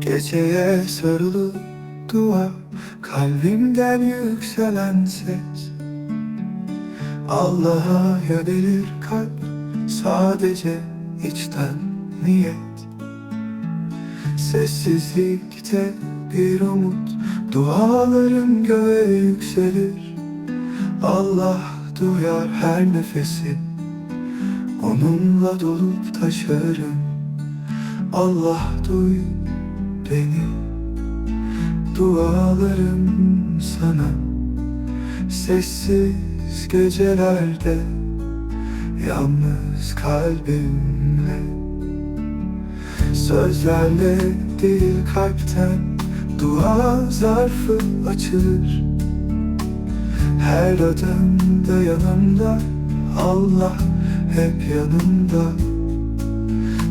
Geceye sarılı dua Kalbimden yükselen ses. Allah'a yönelir kalp Sadece içten niyet. Sessizlikte bir umut Dualarım göğe yükselir. Allah duyar her nefesi Onunla dolup taşarım Allah duy beni. Dualarım sana. Sessiz gecelerde Yalnız kalbimle. Sözlerle değil kalpten Dua zarfı açılır. Her adımda yanımda Allah hep yanımda.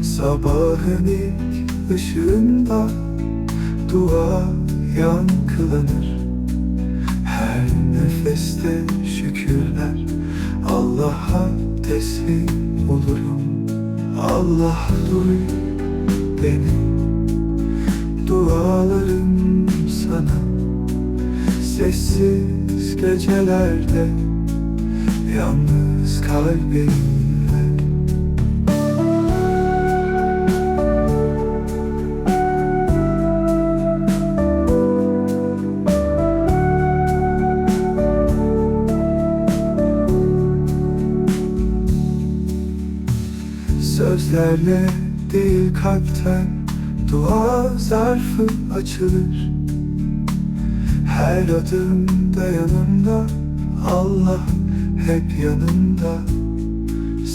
Sabahın ilk ışığında Dua yankılanır Her nefeste şükürler. Allah'a teslim olurum. Allah duy beni. Dualarım sana. Sessiz gecelerde Yalnız kalbimle Sözlerle değil kalpten Dua zarfı açılır. Her adımda yanımda Allah hep yanımda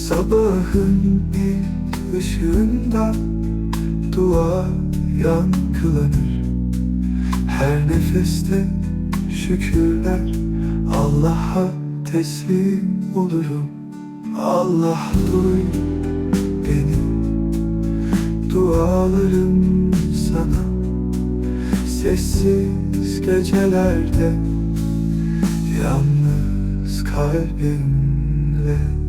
Sabahın ilk ışığında Dua yankılanır. Her nefeste şükürler Allah'a teslim olurum. Allah duy Dualarım sana. Sessiz gecelerde Yalnız kalbimle